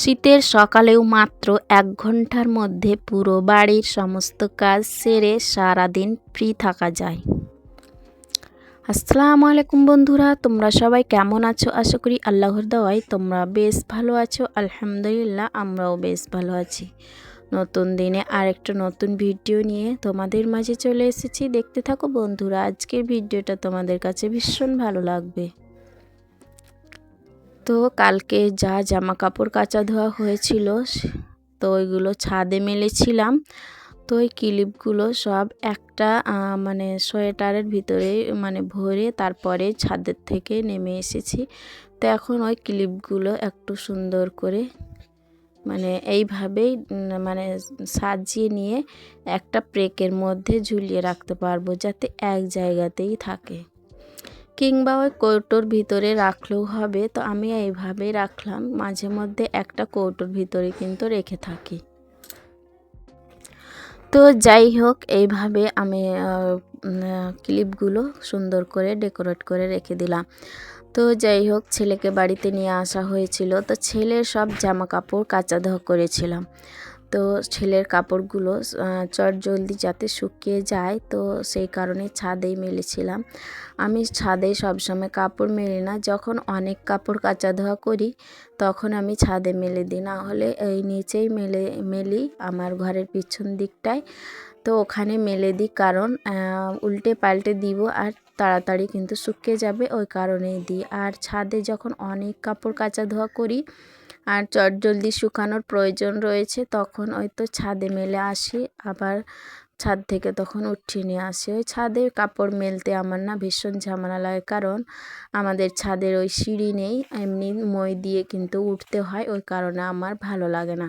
শীতের সকালেও মাত্র এক ঘণ্টার মধ্যে পুরো বাড়ির সমস্ত কাজ সেরে সারাদিন ফ্রি থাকা যায়। আসসালামু আলাইকুম বন্ধুরা, তোমরা সবাই কেমন আছো? আশা করি আল্লাহর দেওয়ায় তোমরা বেশ ভালো আছো। আলহামদুলিল্লাহ, আমরাও বেশ ভালো আছি। নতুন দিনে আরেকটা নতুন ভিডিও নিয়ে তোমাদের মাঝে চলে এসেছি। দেখতে থাকো বন্ধুরা, আজকের ভিডিওটা তোমাদের কাছে ভীষণ ভালো লাগবে। তো কালকে যা জামা কাপড় কাচা ধোয়া হয়েছিল, তো ওইগুলো ছাদে মেলেছিলাম। তো ওই ক্লিপগুলো সব একটা মানে সোয়েটারের ভিতরে মানে ভরে তারপরে ছাদের থেকে নেমে এসেছি। তো এখন ওই ক্লিপগুলো একটু সুন্দর করে মানে এইভাবেই মানে সাজিয়ে নিয়ে একটা প্রেকের মধ্যে ঝুলিয়ে রাখতে পারব, যাতে এক জায়গাতেই থাকে। কিংবা ওই কৌটোর ভিতরে রাখলেও হবে, তো আমি এইভাবেই রাখলাম। মাঝে মধ্যে একটা কৌটোর ভিতরে কিন্তু রেখে থাকি। তো যাই হোক, এইভাবে আমি ক্লিপগুলো সুন্দর করে ডেকোরেট করে রেখে দিলাম। তো যাই হোক, ছেলেকে বাড়িতে নিয়ে আসা হয়েছিল। তো ছেলের সব জামা কাপড় কাচা ধোয়া করেছিলাম। তো ছেলের কাপড়গুলো চট জলদি যাতে শুকিয়ে যায়, তো সেই কারণে ছাদেই মেলেছিলাম। আমি ছাদে সবসময় কাপড় মেলি না। যখন অনেক কাপড় কাচা ধোয়া করি, তখন আমি ছাদে মেলে দিই। না হলে এই নিচেই মেলে, মেলি আমার ঘরের পিছন দিকটায়। তো ওখানে মেলে দিই কারণ উল্টে পাল্টে দিব আর তাড়াতাড়ি কিন্তু শুকিয়ে যাবে, ওই কারণেই দিই। আর ছাদে যখন অনেক কাপড় কাচা ধোয়া করি আর চট জলদি শুকানোর প্রয়োজন রয়েছে, তখন ওই তো ছাদে মেলে আসি, আবার ছাদ থেকে তখন উঠিয়ে নিয়ে আসি। ওই ছাদে কাপড় মেলতে আমার না ভীষণ ঝামেলা লাগে, কারণ আমাদের ছাদের ওই সিঁড়ি নেই, এমনি মই দিয়ে কিন্তু উঠতে হয়, ওই কারণে আমার ভালো লাগে না।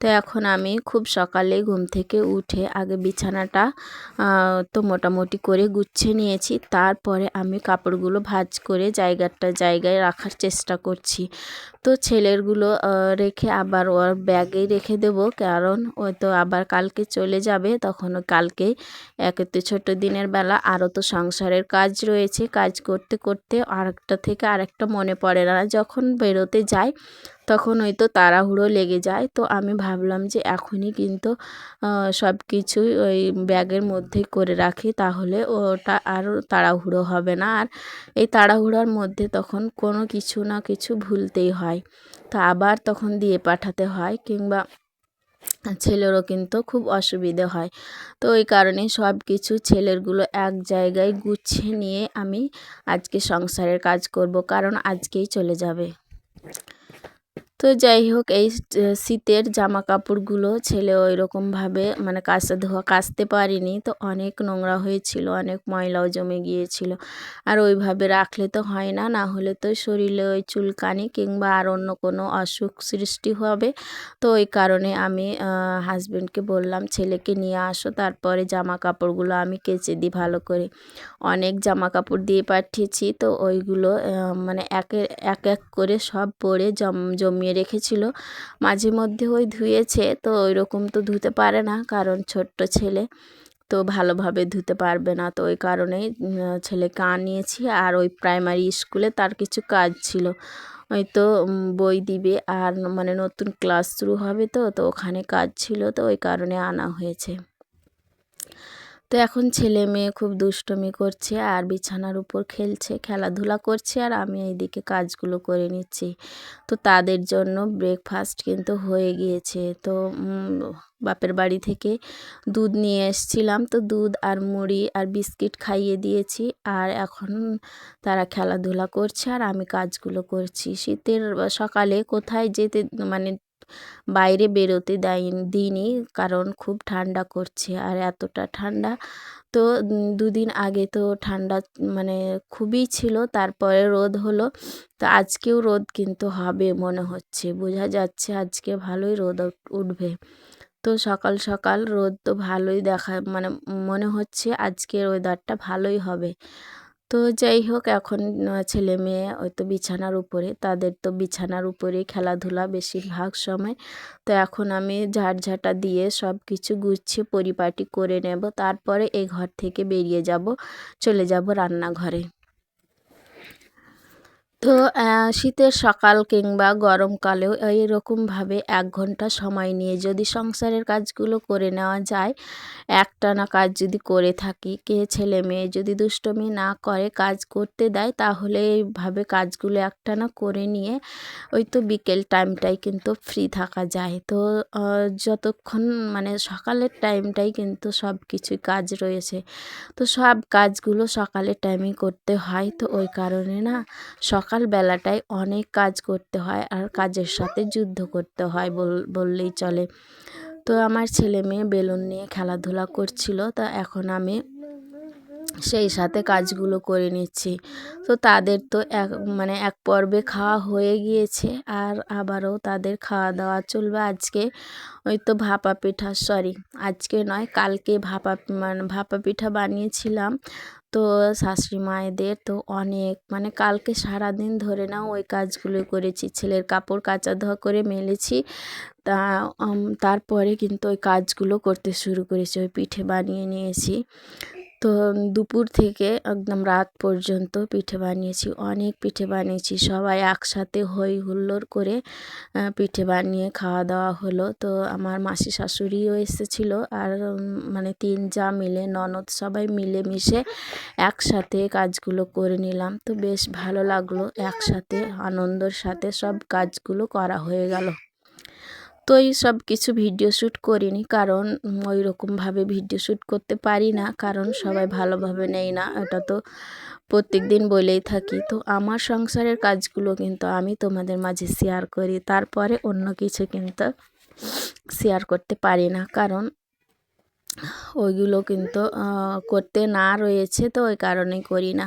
তো এখন আমি খুব সকালে ঘুম থেকে উঠে আগে বিছানাটা তো মোটামুটি করে গুছিয়ে নিয়েছি। তারপরে আমি কাপড়গুলো ভাজ করে জায়গাটা জায়গায় রাখার চেষ্টা করছি। তো ছেলেরগুলো রেখে আবার ওর ব্যাগেই রেখে দেবো। কারণ ও তো আবার কালকে চলে যাবে, তখন কালকে একেতে ছোটো দিনের বেলা। আরও তো সংসারের কাজ রয়েছে। কাজ করতে করতে আরেকটা থেকে আরেকটা মনে পড়ে না। যখন বেরোতে যায় তখন ওই তো তাড়াহুড়ো লেগে যায়। তো আমি ভাবলাম যে এখনই কিন্তু সব কিছুই ওই ব্যাগের মধ্যেই করে রাখি, তাহলে ওটা আর তাড়াহুড়ো হবে না। আর এই তাড়াহুড়োর মধ্যে তখন কোনো কিছু না কিছু ভুলতেই হয়। তা আবার তখন দিয়ে পাঠাতে হয় কিংবা ছেলেরও কিন্তু খুব অসুবিধে হয়। তো ওই কারণে সব কিছু ছেলেরগুলো এক জায়গায় গুছিয়ে নিয়ে আমি আজকে সংসারের কাজ করব, কারণ আজকেই চলে যাবে। তো যাই হোক, এই শীতের জামা কাপড়গুলো ছেলে ওই রকমভাবে মানে কাচতে ধোয়া কাচতে পারিনি। তো অনেক নোংরা হয়েছিল, অনেক ময়লাও জমে গিয়েছিল। আর ওইভাবে রাখলে তো হয় না না হলে তো শরীরে ওই চুলকানি কিংবা আর অন্য কোনো অসুখ সৃষ্টি হবে। তো ওই কারণে আমি হাজব্যান্ডকে বললাম, ছেলেকে নিয়ে আসো, তারপরে জামা কাপড়গুলো আমি কেচে দিই ভালো করে। অনেক জামা কাপড় দিয়ে পাঠিয়েছি, তো ওইগুলো মানে এক এক করে সব পরে জম, জমিয়ে জমিয়ে রেখেছিল। মাঝে মধ্যে ওই ধুয়েছে, তো ওই রকম তো ধুতে পারে না, কারণ ছোট্ট ছেলে। তো ভালোভাবে ধুতে পারবে না, তো ওই কারণেই ছেলেকে আনিয়েছি আর ওই প্রাইমারি স্কুলে তার কিছু কাজ ছিল। ওই তো বই দিবে, আর মানে নতুন ক্লাস শুরু হবে তো তো ওখানে কাজ ছিল, তো ওই কারণে আনা হয়েছে। তো এখন ছেলে মেয়ে খুব দুষ্টমি করছে আর বিছানার উপর খেলছে, খেলাধুলা করছে আর আমি এইদিকে কাজগুলো করে নিচ্ছি। তো তাদের জন্য ব্রেকফাস্ট কিন্তু হয়ে গিয়েছে। তো বাপের বাড়ি থেকে দুধ নিয়ে এসছিলাম। তো দুধ আর মুড়ি আর বিস্কিট খাইয়ে দিয়েছি আর এখন তারা খেলাধুলা করছে আর আমি কাজগুলো করছি। শীতের, সকালে কোথায় যেতে মানে বাইরে বেরোতে দেয়নি দিইনি কারণ খুব ঠান্ডা করছে আর এতটা ঠান্ডা। তো দুদিন আগে তো ঠান্ডা মানে খুবই ছিল, তারপরে রোদ হলো। তো আজকেও রোদ কিন্তু হবে মনে হচ্ছে, বোঝা যাচ্ছে আজকে ভালোই রোদ উঠবে। তো সকাল সকাল রোদ তো ভালোই দেখা মানে মনে হচ্ছে আজকের ওয়েদারটা ভালোই হবে। তো যাই হোক, এখন ছেলে মেয়ে ওই তো বিছানার উপরে, তাদের তো বিছানার উপরে খেলাধুলা বেশিরভাগ সময়। তো এখন আমি ঝাড়ঝাঁটা দিয়ে সব কিছু গুছিয়ে পরিপাটি করে নেব, তারপরে এ ঘর থেকে বেরিয়ে যাব, চলে যাব রান্নাঘরে। তো শীতের সকাল কিংবা গরমকালেও এইরকমভাবে এক ঘণ্টা সময় নিয়ে যদি সংসারের কাজগুলো করে নেওয়া যায়, একটানা কাজ যদি করে থাকি, কে ছেলে মেয়ে যদি দুষ্টমি না করে কাজ করতে দেয়, তাহলে এইভাবে কাজগুলো একটানা করে নিয়ে ওই তো বিকেল টাইমটাই কিন্তু ফ্রি থাকা যায়। তো যতক্ষণ মানে সকালের টাইমটাই কিন্তু সব কিছুই কাজ রয়েছে। তো সব কাজগুলো সকালের টাইমেই করতে হয়। তো ওই কারণে না সকালবেলাটায় অনেক কাজ করতে হয় আর কাজের সাথে যুদ্ধ করতে হয় বল- বললেই চলে। তো আমার ছেলে মেয়ে বেলুন নিয়ে খেলাধুলা করছিল, তা এখন আমি সেই সাথে কাজগুলো করে নিচ্ছি। তো তাদের তো এক মানে এক পর্বে খাওয়া হয়ে গিয়েছে আর আবারও তাদের খাওয়া দাওয়া চলবে আজকে। ওই তো ভাপা পিঠা সরি আজকে নয়, কালকে ভাপা মানে ভাপা পিঠা বানিয়েছিলাম। তো শাশুড়ি মায়েদের তো অনেক মানে কালকে সারা দিন ধরে না ওই কাজগুলো করেছি। ছেলের কাপড় কাচা ধোয়া করে মেলেছি, তা তারপরে কিন্তু ওই কাজগুলো করতে শুরু করেছি, ওই পিঠে বানিয়ে নিয়েছি। তো দুপুর থেকে একদম রাত পর্যন্ত পিঠে বানিয়েছি, অনেক পিঠে বানিয়েছি। সবাই একসাথে হই হুল্লোড় করে পিঠে বানিয়ে খাওয়া দাওয়া হলো। তো আমার মাসি শাশুড়িও এসেছিল আর মানে তিন যা মিলে, ননদ সবাই মিলে মিশে একসাথে কাজগুলো করে নিলাম। তো বেশ ভালো লাগল, একসাথে আনন্দর সাথে সব কাজগুলো করা হয়ে গেল। তো এই সব কিছু ভিডিও শ্যুট করিনি, কারণ ওই রকমভাবে ভিডিও শ্যুট করতে পারি না, কারণ সবাই ভালোভাবে নেয় না, এটা তো প্রত্যেক দিন বলেই থাকি। তো আমার সংসারের কাজগুলো কিন্তু আমি তোমাদের মাঝে শেয়ার করি, তারপরে অন্য কিছু কিন্তু শেয়ার করতে পারি না, কারণ ওইগুলো কিন্তু করতে না রয়েছে তো ওই কারণেই করি না।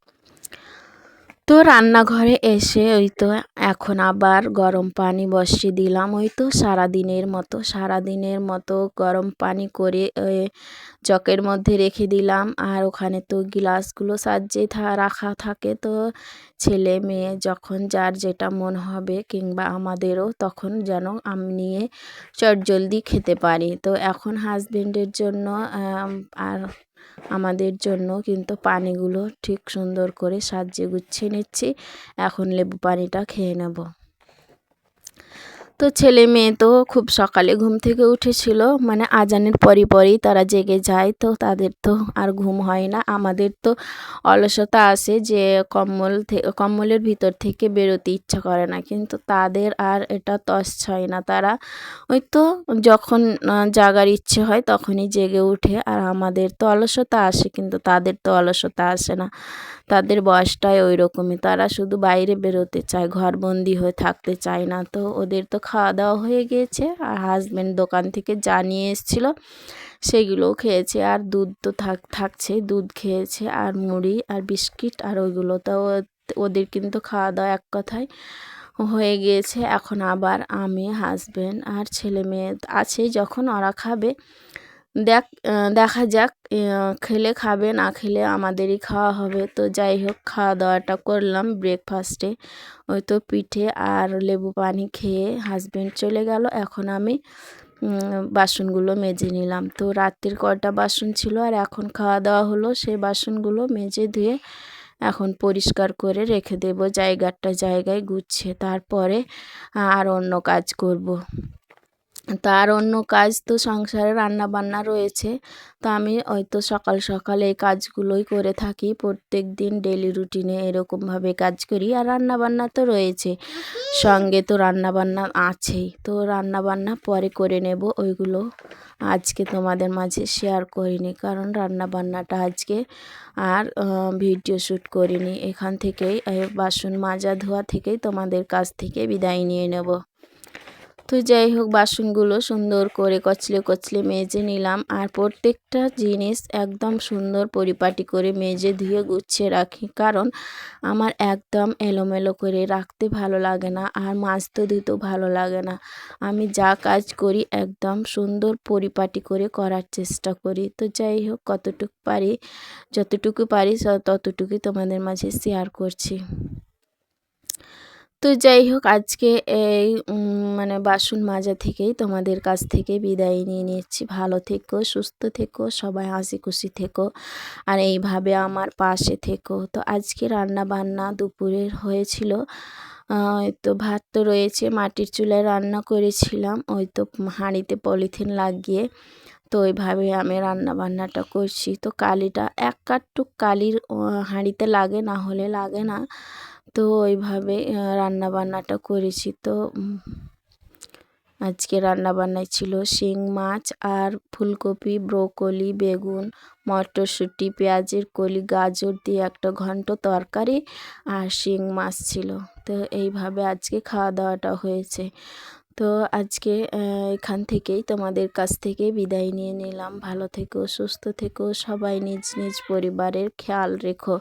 তো রান্নাঘরে এসে ওই তো এখন আবার গরম পানি বসিয়ে দিলাম। ওই তো সারাদিনের মতো সারাদিনের মতো গরম পানি করে জকের মধ্যে রেখে দিলাম। আর ওখানে তো গ্লাসগুলো সাজিয়ে থা, রাখা থাকে তো ছেলে মেয়ে যখন যার যেটা মন হবে কিংবা আমাদেরও তখন যেন আমি নিয়ে চটজলদি খেতে পারি। তো এখন হাজবেন্ডের জন্য আর আমাদের জন্য কিন্তু পানিগুলো ঠিক সুন্দর করে সাজিয়ে গুছিয়ে নিচ্ছি। এখন লেবু পানিটা খেয়ে নেব। তো ছেলে মেয়ে তো খুব সকালে ঘুম থেকে উঠেছিল। মানে আজানের পরই পরই তারা জেগে যায়, তো তাদের তো আর ঘুম হয় না। আমাদের তো অলসতা আসে যে কম্বল কম্বলের ভিতর থেকে বেরোতে ইচ্ছা করে না। কিন্তু তাদের আর এটা তস ছয় না। তারা ওই তো যখন জাগার ইচ্ছে হয় তখনই জেগে উঠে। আর আমাদের তো অলসতা আসে কিন্তু তাদের তো অলসতা আসে না। তাদের বয়সটাই ওই রকমই তারা শুধু বাইরে বেরোতে চায়, ঘরবন্দি হয়ে থাকতে চায় না। তো ওদের তো খাওয়া দাওয়া হয়ে গিয়েছে আর হাজব্যান্ড দোকান থেকে যা নিয়ে এসেছিল সেগুলোও খেয়েছে। আর দুধ তো থাক, থাকছে, দুধ খেয়েছে আর মুড়ি আর বিস্কিট আর ওইগুলো তো ওদের কিন্তু খাওয়া দাওয়া এক কথায় হয়ে গিয়েছে। এখন আবার আমি হাজব্যান্ড আর ছেলে মেয়ে আছে, যখন ওরা খাবে দেখ দেখা যাক খেলে খাবে, না খেলে আমাদেরই খাওয়া হবে। তো যাই হোক, খাওয়া দাওয়াটা করলাম ব্রেকফাস্টে ওই তো পিঠে আর লেবু পানি খেয়ে হাজব্যান্ড চলে গেল। এখন আমি বাসনগুলো মেজে নিলাম। তো রাত্রির কটা বাসন ছিল আর এখন খাওয়া দাওয়া হলো। সেই বাসনগুলো মেজে ধুয়ে এখন পরিষ্কার করে রেখে দেব। জায়গাটা জায়গায় গুছিয়ে তারপরে আর অন্য কাজ করব। তার অন্য কাজ তো সংসারে রান্না বান্না রয়েছে। তো আমি ওই তো সকাল সকাল এই কাজগুলোই করে থাকি। প্রত্যেক দিন ডেলি রুটিনে এরকমভাবে কাজ করি। আর রান্না বান্না তো রয়েছে। সঙ্গে তো রান্না বান্না আছেই। তো রান্না বান্না পরে করে নেব। ওইগুলো আজকে তোমাদের মাঝে শেয়ার করিনি। কারণ রান্না বান্নাটা আজকে আর ভিডিও শ্যুট করিনি। এখান থেকেই বাসন মাজা ধোয়া থেকেই তোমাদের কাছ থেকে বিদায় নিয়ে নেব। তো যাই হোক, বাসনগুলো সুন্দর করে কচলে কচলে মেজে নিলাম আর প্রত্যেকটা জিনিস একদম সুন্দর পরিপাটি করে মেজে ধুয়ে গুছিয়ে রাখি। কারণ আমার একদম এলোমেলো করে রাখতে ভালো লাগে না আর মাজতে দিতেও ভালো লাগে না। আমি যা কাজ করি একদম সুন্দর পরিপাটি করে করার চেষ্টা করি। তো যাই হোক, কতটুকু পারি, যতটুকু পারি ততটুকুই তোমাদের মাঝে শেয়ার করছি। তো যাই হোক, আজকে এই মানে বাসন মাজা থেকেই তোমাদের কাছ থেকে বিদায় নিয়ে নিচ্ছি ভালো থেকো, সুস্থ থেকো, সবাই হাসি খুশি থেকো আর এইভাবে আমার পাশে থেকো। তো আজকে রান্না বান্না দুপুরের হয়েছিল তো ভাত তো রয়েছে, মাটির চুলায় রান্না করেছিলাম। ওই তো হাঁড়িতে পলিথিন লাগিয়ে তো ওইভাবে আমি রান্না বান্নাটা করছি। তো কালিটা এক কাটটুক কালির হাঁড়িতে লাগে না হলে লাগে না। তো ওইভাবে রান্না বান্নাটা করেছি। তো আজকে রান্না বান্নায় ছিল শিং মাছ আর ফুলকপি, ব্রোকলি, বেগুন, মটরশুঁটি, পেঁয়াজের কলি, গাজর দিয়ে একটা ঘন্ট তরকারি আর শিং মাছ ছিল। তো এইভাবে আজকে খাওয়া দাওয়াটা হয়েছে। তো আজকে এখান থেকেই তোমাদের কাছ থেকে বিদায় নিয়ে নিলাম। ভালো থেকো, সুস্থ থেকো, সবাই নিজ নিজ পরিবারের খেয়াল রেখো।